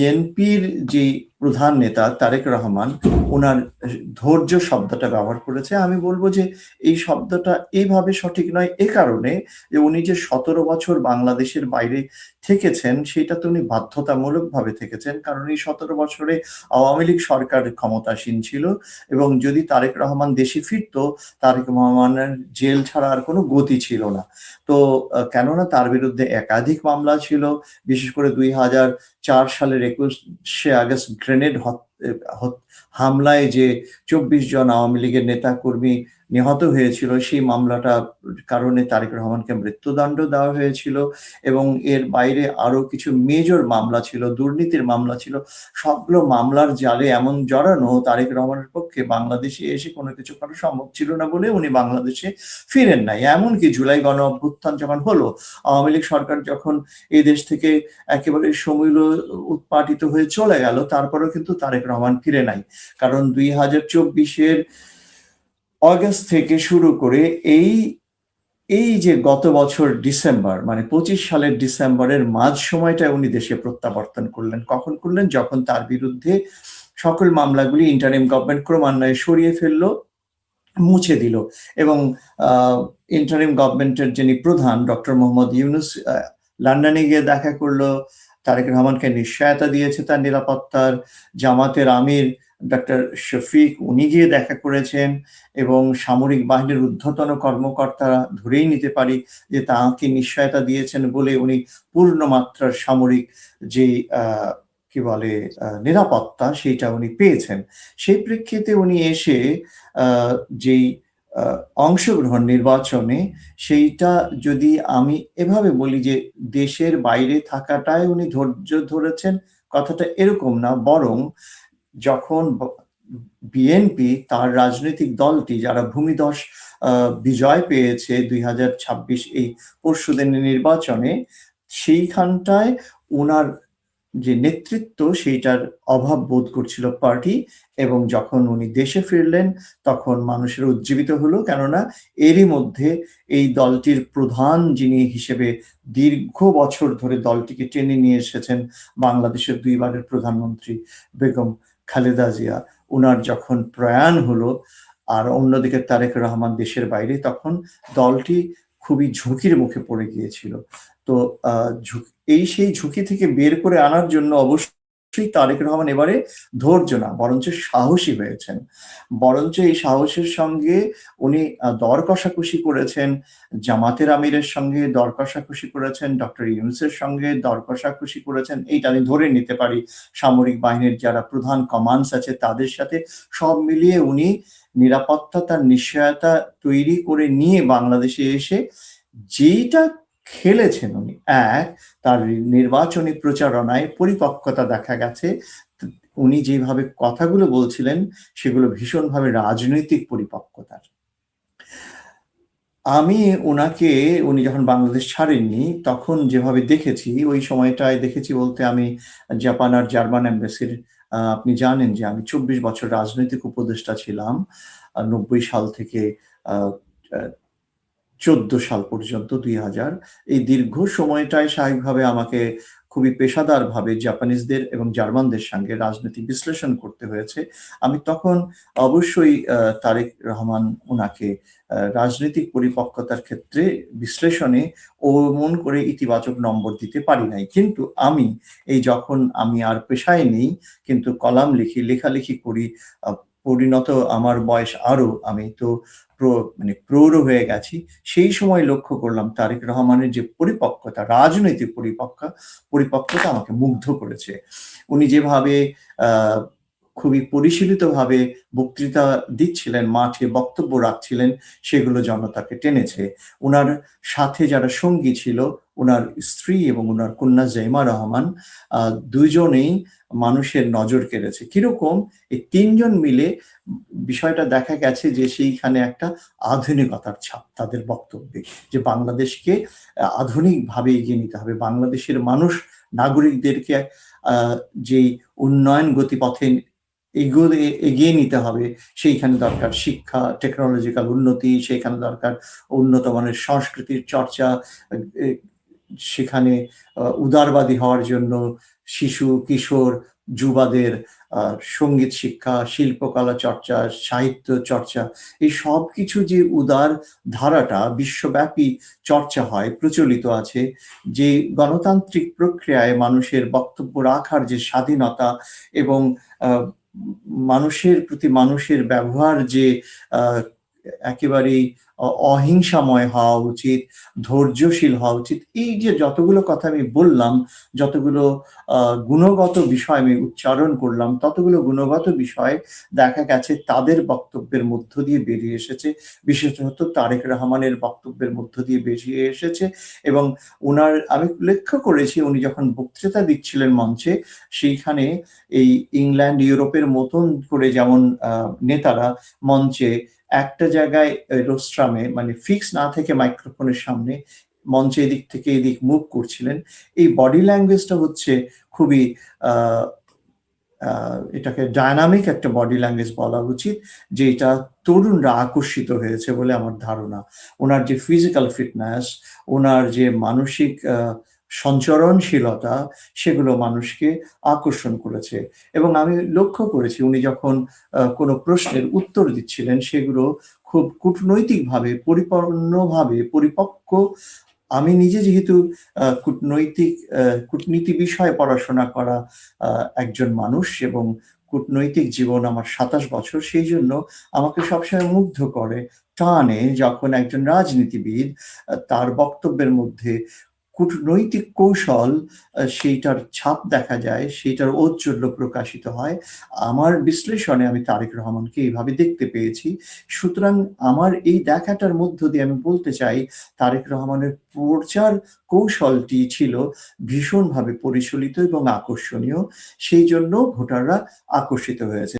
বিএনপির যে প্রধান নেতা তারেক রহমান, ওনার ধৈর্য শব্দটা ব্যবহার করেছে। আমি বলব যে এই শব্দটা এইভাবে সঠিক নয়, এ কারণে যে উনি যে সতেরো বছর বাংলাদেশের বাইরে থেকেছেন, সেটা তো উনি বাধ্যতামূলক ভাবে থেকেছেন, কারণ এই সতেরো বছরে আওয়ামী লীগ সরকার ক্ষমতাসীন ছিল এবং যদি তারেক রহমান দেশে ফিরত, তারেক রহমানের জেল ছাড়া আর কোনো গতি ছিল না। তো কেননা তার বিরুদ্ধে একাধিক মামলা ছিল, বিশেষ করে দুই হাজার চার সালের একুশে আগস্ট গ্রেনেড হামলায় যে চব্বিশ জন আওয়ামী লীগের নেতা কর্মী নিহত হয়েছিল। সেই মামলাটা কারণে তারেক রহমানকে মৃত্যুদণ্ড দেওয়া হয়েছিল এবং এর বাইরে আরও কিছু মেজর মামলা ছিল, দুর্নীতির মামলা ছিল। সবগুলো মামলার জালে এমন জড়ানো তারেক রহমানের পক্ষে বাংলাদেশে এসে কোনো কিছু করা সম্ভব ছিল না বলে উনি বাংলাদেশে ফিরেন নাই। এমনকি জুলাই গণ অভ্যুত্থান যখন হলো, আওয়ামী লীগ সরকার যখন এই দেশ থেকে একেবারে সমীল উৎপাটিত হয়ে চলে গেল, তারপরেও কিন্তু তারেক রহমান ফিরে নাই। কারণ দুই হাজার চব্বিশের অগস্ট থেকে শুরু করে এই এই যে গত বছর ডিসেম্বর মানে পঁচিশ সালের ডিসেম্বরের মাঝ সময়টায় উনি দেশে প্রত্যাবর্তন করলেন। কখন করলেন? যখন তার বিরুদ্ধে সকল মামলাগুলি ইন্টারিম গভর্নমেন্ট ক্রমান্বয়ে সরিয়ে ফেলল, মুছে দিল এবং ইন্টারিম গভর্নমেন্টের যিনি প্রধান ডক্টর মোহাম্মদ ইউনুস লন্ডনে গিয়ে দেখা করল তারেক রহমানকে নিশ্চয়তা দিয়েছে তার নিরাপত্তার, জামাতের আমির ডক্টর শফিক উনি গিয়ে দেখা করেছেন এবং সামরিক বাহিনীর ঊর্ধ্বতন কর্মকর্তারা ধরেই নিতে পারি যে তাকে নিশ্চয়তা দিয়েছেন বলে উনি পূর্ণ মাত্রার সামরিক যে কি বলে নিরাপত্তা সেইটা উনি পেয়েছেন। সেই প্রেক্ষিতে উনি এসে যেই অংশগ্রহণ নির্বাচনে সেইটা যদি আমি এভাবে বলি যে দেশের বাইরে থাকাটাই উনি ধৈর্য ধরেছেন, কথাটা এরকম না, বরং যখন বিএনপি তার রাজনৈতিক দলটি যারা ভূমিদশ বিজয় পেয়েছে দুই হাজার ছাব্বিশ এই পরশু দিনের নির্বাচনে, সেইখানটায় ওনার যে নেতৃত্ব সেইটার অভাব বোধ করছিল পার্টি এবং যখন উনি দেশে ফিরলেন, তখন মানুষের উজ্জীবিত হলো। কেননা এরই মধ্যে এই দলটির প্রধান যিনি হিসেবে দীর্ঘ বছর ধরে দলটিকে টেনে নিয়ে এসেছেন বাংলাদেশের দুইবারের প্রধানমন্ত্রী বেগম খালেদা জিয়া। উনার যখন প্রয়াণ হলো আর অন্যদিকে তারেক রহমান দেশের বাইরে, তখন দলটি খুবই ঝুঁকির মুখে পড়ে গিয়েছিল। তো এই সেই ঝুঁকি থেকে বের করে আনার জন্য অবশ্যই তারেক রহমান এবারে ধৈর্য না, বরঞ্চ সাহসী হয়েছেন। বরঞ্চ এই সাহসের সঙ্গে উনি দর কষাকষি করেছেন, জামাতের আমিরের সঙ্গে দর কষাকষি করেছেন, ডক্টর ইউনুসের সঙ্গে দর কষাকষি করেছেন, এইটা আমি ধরে নিতে পারি। সামরিক বাহিনীর যারা প্রধান কমান্ডস আছে তাদের সাথে সব মিলিয়ে উনি নিরাপত্তা, তার নিশ্চয়তা তৈরি করে নিয়ে বাংলাদেশে এসে যেইটা খেলেছেন উনি। এক, তার নির্বাচনী প্রচারণায় পরিপক্কতা দেখা গেছে। উনি যেভাবে কথাগুলো বলছিলেন, সেগুলো ভীষণভাবে রাজনৈতিক পরিপক্কতার। আমি ওনাকে উনি যখন বাংলাদেশ ছাড়েননি, তখন যেভাবে দেখেছি, ওই সময়টায় দেখেছি বলতে আমি জাপান আর জার্মান এম্বাসির আপনি জানেন যে আমি চব্বিশ বছর রাজনৈতিক উপদেষ্টা ছিলাম। নব্বই সাল থেকে চোদ্দ সাল পর্যন্ত, দুই হাজার। এই দীর্ঘ সময়টায় স্বাভাবিকভাবে আমাকে খুবই পেশাদারভাবে জাপানিজদের এবং জার্মানদের সঙ্গে রাজনৈতিক বিশ্লেষণ করতে হয়েছে। আমি তখন অবশ্যই তারেক রহমান ওনাকে রাজনৈতিক পরিপক্কতার ক্ষেত্রে বিশ্লেষণে ও মন করে ইতিবাচক নম্বর দিতে পারি নাই। কিন্তু আমি, এই যখন আমি আর পেশায় নেই, কিন্তু কলাম লিখি, লেখালেখি করি পরিণত আমার বয়স আরও আমি তো মানে প্রৌঢ় হয়ে গেছি, সেই সময় লক্ষ্য করলাম তারেক রহমানের যে পরিপক্কতা, রাজনৈতিক পরিপক্ক, পরিপক্কতা আমাকে মুগ্ধ করেছে। উনি যেভাবে খুবই পরিশীলিতভাবে বক্তৃতা দিচ্ছিলেন, মাঠে বক্তব্য রাখছিলেন, সেগুলো জনতাকে টেনেছে। ওনার সাথে যারা সঙ্গী ছিল ওনার স্ত্রী এবং ওনার কন্যা জৈমা রহমান দুইজনেই মানুষের নজর কেড়েছে। কীরকম? এই তিনজন মিলে বিষয়টা দেখা গেছে যে সেইখানে একটা আধুনিকতার ছাপ তাদের বক্তব্যে, যে বাংলাদেশকে আধুনিকভাবে এগিয়ে নিতে হবে। বাংলাদেশের মানুষ, নাগরিকদেরকে যে উন্নয়ন গতিপথে এগিয়ে এগিয়ে নিতে হবে, সেইখানে দরকার শিক্ষা টেকনোলজিক্যাল উন্নতি, সেইখানে দরকার উন্নত মানের সংস্কৃতির চর্চা সেখানে উদারবাদী হওয়ার জন্য শিশু, কিশোর, যুবাদের সংগীত শিক্ষা, শিল্পকলা চর্চা, সাহিত্য চর্চা এই সবকিছু যে উদার ধারাটা বিশ্বব্যাপী চর্চা হয়, প্রচলিত আছে, যে গণতান্ত্রিক প্রক্রিয়ায় মানুষের বক্তব্য রাখার যে স্বাধীনতা এবং মানুষের প্রতি মানুষের ব্যবহার যে একেবারেই অহিংসাময় হওয়া উচিত, ধৈর্যশীল হওয়া উচিত। এই যে যতগুলো কথা আমি বললাম, যতগুলো গুণগত বিষয় আমি উচ্চারণ করলাম, ততগুলো গুণগত বিষয় দেখা গেছে তাদের বক্তব্যের মধ্য দিয়ে বেরিয়ে এসেছে। বিশেষত তারেক রহমানের বক্তব্যের মধ্য দিয়ে বেরিয়ে এসেছে এবং উনার আমি লক্ষ্য করেছি উনি যখন বক্তৃতা দিচ্ছিলেন মঞ্চে, সেইখানে এই ইংল্যান্ড, ইউরোপের মতন করে যেমন নেতারা মঞ্চে একটা জায়গায় রোস্ট্রামে মানে ফিক্স না থেকে মাইক্রোফোনের সামনে মঞ্চে এদিক থেকে এদিক মুভ করছিলেন। এই বডি ল্যাঙ্গুয়েজটা হচ্ছে খুবই এটাকে ডায়নামিক একটা বডি ল্যাঙ্গুয়েজ বলা উচিত, যেটা তরুণরা আকর্ষিত হয়েছে বলে আমার ধারণা। ওনার যে ফিজিক্যাল ফিটনেস, ওনার যে মানসিক আ সঞ্চরণশীলতা, সেগুলো মানুষকে আকর্ষণ করেছে এবং আমি লক্ষ্য করেছি উনি যখন কোনো প্রশ্নের উত্তর দিচ্ছিলেন, সেগুলো খুব কূটনৈতিকভাবে পরিপূর্ণভাবে পরিপক্ক আমি নিজে যেহেতু কূটনৈতিক কূটনীতি বিষয়ে পড়াশোনা করা একজন মানুষ এবং কূটনৈতিক জীবন আমার ২৭ বছর। সেই জন্য আমাকে সবসময় মুগ্ধ করে, টানে যখন একজন রাজনীতিবিদ তার বক্তব্যের মধ্যে কূটনৈতিক কৌশল সেইটার ছাপ দেখা যায়, সেইটার ঔজ্জ্বল্য প্রকাশিত হয়। আমার বিশ্লেষণে আমি তারেক রহমানকে এভাবে দেখতে পেয়েছি। সুতরাং আমার এই দেখাটার মধ্য দিয়ে আমি বলতে চাই, তারেক রহমানের প্রচার কৌশলটি ছিল ভীষণভাবে পরিশীলিত এবং আকর্ষণীয়। সেই জন্য ভোটাররা আকর্ষিত হয়েছে।